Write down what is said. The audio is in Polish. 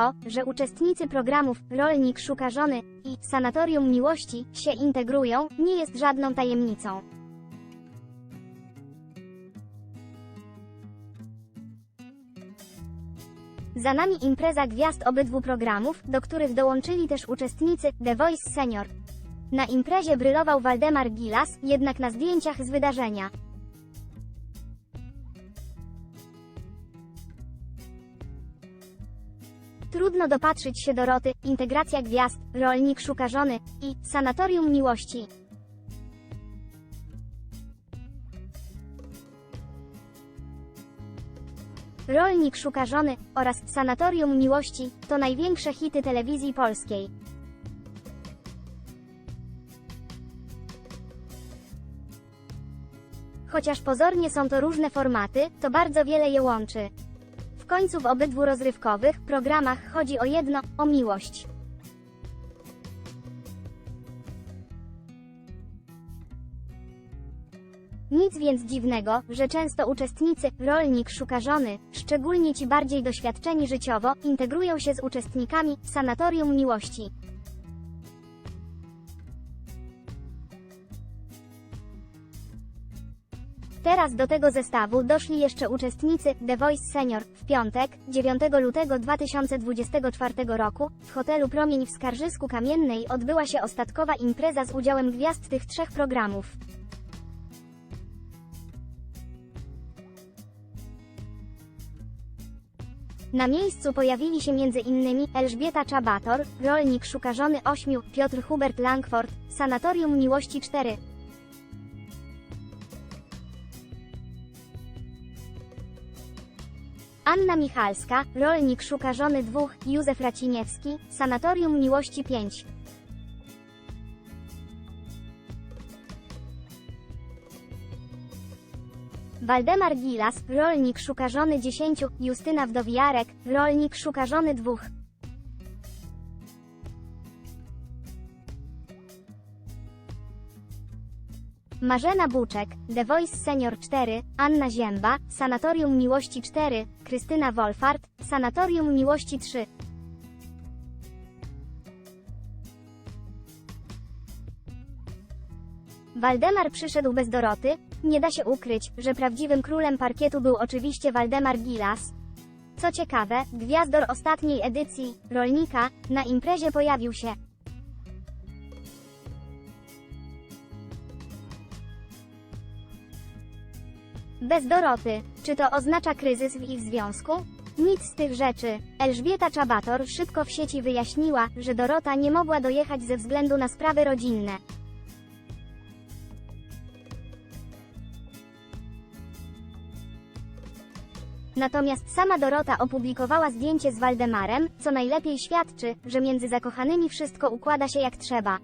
To, że uczestnicy programów Rolnik szuka żony i Sanatorium Miłości się integrują, nie jest żadną tajemnicą. Za nami impreza gwiazd obydwu programów, do których dołączyli też uczestnicy The Voice Senior. Na imprezie brylował Waldemar Gilas, jednak na zdjęciach z wydarzenia. Trudno dopatrzyć się Doroty, integracja gwiazd, rolnik szuka żony i sanatorium miłości. Rolnik szuka żony oraz sanatorium miłości to największe hity telewizji polskiej. Chociaż pozornie są to różne formaty, to bardzo wiele je łączy. Końcu w obydwu rozrywkowych programach chodzi o jedno o miłość. Nic więc dziwnego, że często uczestnicy, rolnik szuka żony, szczególnie ci bardziej doświadczeni życiowo, integrują się z uczestnikami sanatorium miłości. Teraz do tego zestawu doszli jeszcze uczestnicy The Voice Senior. W piątek, 9 lutego 2024 roku, w hotelu Promień w Skarżysku Kamiennej odbyła się ostatkowa impreza z udziałem gwiazd tych trzech programów. Na miejscu pojawili się innymi Elżbieta Czabator, rolnik szuka żony ośmiu, Piotr Hubert Langford, Sanatorium Miłości 4. Anna Michalska, rolnik szuka żony dwóch, Józef Raciniewski, Sanatorium Miłości 5. Waldemar Gilas, rolnik szuka żony 10, Justyna Wdowiarek, rolnik szuka żony dwóch. Marzena Buczek, The Voice Senior 4, Anna Zięba, Sanatorium Miłości 4, Krystyna Wolfart, Sanatorium Miłości 3. Waldemar przyszedł bez Doroty, nie da się ukryć, że prawdziwym królem parkietu był oczywiście Waldemar Gilas. Co ciekawe, gwiazdor ostatniej edycji, Rolnika, na imprezie pojawił się. Bez Doroty. Czy to oznacza kryzys w ich związku? Nic z tych rzeczy. Elżbieta Czabator szybko w sieci wyjaśniła, że Dorota nie mogła dojechać ze względu na sprawy rodzinne. Natomiast sama Dorota opublikowała zdjęcie z Waldemarem, co najlepiej świadczy, że między zakochanymi wszystko układa się jak trzeba.